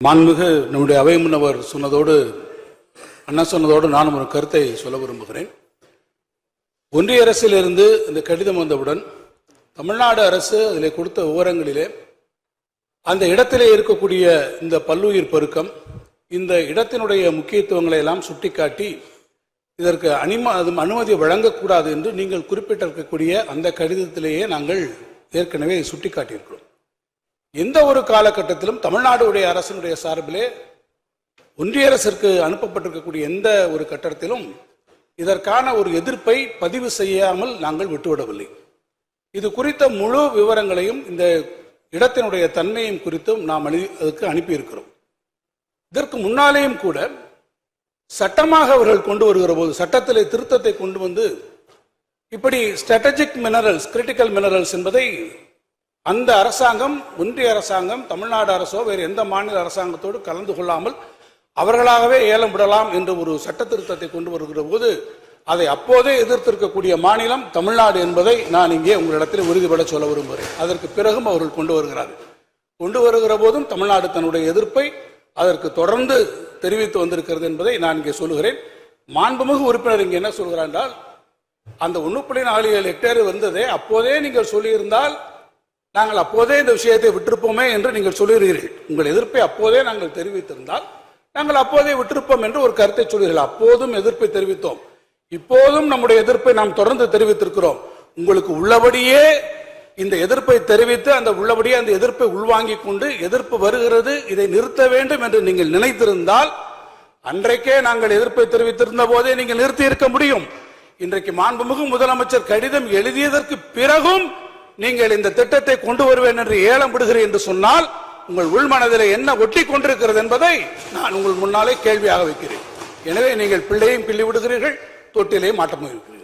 மாண்புமிகு நம்முடைய அவை முன்னவர் சொன்னதோடு அண்ணா சொன்னதோடு நானும் ஒரு கருத்தை சொல்ல விரும்புகிறேன். ஒன்றிய அரசிலிருந்து இந்த கடிதம் வந்தவுடன் தமிழ்நாடு அரசு அதில் கொடுத்த விவரங்களிலே அந்த இடத்திலே இருக்கக்கூடிய இந்த பல்லுயிர் பெருக்கம் இந்த இடத்தினுடைய முக்கியத்துவங்களை எல்லாம் சுட்டிக்காட்டி இதற்கு அனிம அது அனுமதி வழங்கக்கூடாது என்று நீங்கள் குறிப்பிட்டிருக்கக்கூடிய அந்த கடிதத்திலேயே நாங்கள் ஏற்கனவே சுட்டிக்காட்டியிருக்கிறோம். எந்த ஒரு காலகட்டத்திலும் தமிழ்நாடுடைய அரசினுடைய சார்பிலே ஒன்றிய அரசிற்கு அனுப்பப்பட்டிருக்கக்கூடிய எந்த ஒரு கட்டத்திலும் இதற்கான ஒரு எதிர்ப்பை பதிவு செய்யாமல் நாங்கள் விட்டுவிடவில்லை. இது குறித்த முழு விவரங்களையும் இந்த இடத்தினுடைய தன்மையும் குறித்தும் நாம் அனு அதுக்கு அனுப்பியிருக்கிறோம். இதற்கு முன்னாலேயும் கூட சட்டமாக அவர்கள் கொண்டு வருகிற போது சட்டத்திலே திருத்தத்தை கொண்டு வந்து இப்படி ஸ்ட்ராட்டஜிக் மினரல்ஸ் கிரிட்டிக்கல் மினரல்ஸ் என்பதை அந்த அரசாங்கம் ஒன்றிய அரசாங்கம் தமிழ்நாடு அரசோ வேறு எந்த மாநில அரசாங்கத்தோடு கலந்து கொள்ளாமல் அவர்களாகவே ஏலம் விடலாம் என்ற ஒரு சட்ட திருத்தத்தை கொண்டு வருகிற போது அதை அப்போதே எதிர்த்திருக்கக்கூடிய மாநிலம் தமிழ்நாடு என்பதை நான் இங்கே உங்களிடத்தில் உறுதிபட சொல்ல விரும்புகிறேன். அதற்கு பிறகும் அவர்கள் கொண்டு வருகிறார்கள். கொண்டு வருகிற போதும் தமிழ்நாடு தன்னுடைய எதிர்ப்பை அதற்கு தொடர்ந்து தெரிவித்து வந்திருக்கிறது என்பதை நான் இங்கே சொல்லுகிறேன். மாண்புமிகு உறுப்பினர் இங்கே என்ன சொல்கிறார் என்றால் அந்த ஒன்று புள்ளி நாலு ஏழு ஹெக்டேர் வந்ததே அப்போதே நீங்கள் சொல்லியிருந்தால் நாங்கள் அப்போதே இந்த விஷயத்தை விட்டிருப்போமே என்று நீங்கள் சொல்லுகிறீர்கள். உங்கள் எதிர்ப்பை அப்போதே நாங்கள் தெரிவித்திருந்தால் நாங்கள் அப்போதே விட்டிருப்போம் என்று ஒரு கருத்தை சொல்கிறீர்கள் அப்போதும் எதிர்ப்பை தெரிவித்தோம். இப்போதும் நம்முடைய எதிர்ப்பை நாம் தொடர்ந்து தெரிவித்திருக்கிறோம். உங்களுக்கு உள்ளபடியே இந்த எதிர்ப்பை தெரிவித்து அந்த உள்ளபடியே அந்த எதிர்ப்பை உள்வாங்கிக் கொண்டு எதிர்ப்பு வருகிறது இதை நிறுத்த வேண்டும் என்று நீங்கள் நினைத்திருந்தால் அன்றைக்கே நாங்கள் எதிர்ப்பை தெரிவித்திருந்த போதே நீங்கள் நிறுத்தி இருக்க முடியும். இன்றைக்கு மாண்புமிகு முதலமைச்சர் கடிதம் எழுதியதற்கு பிறகும் நீங்கள் இந்த திட்டத்தை கொண்டு வருவேன் என்று ஏலம் விடுகிறேன் என்று சொன்னால் உங்கள் உள்மனதில் என்ன ஒட்டி கொண்டிருக்கிறது என்பதை நான் உங்கள் முன்னாலே கேள்வியாக வைக்கிறேன். எனவே நீங்கள் பிள்ளையும் கிள்ளி விடுகிறீர்கள் தொட்டிலையும் மாட்டமும் இருக்கிறீர்கள்.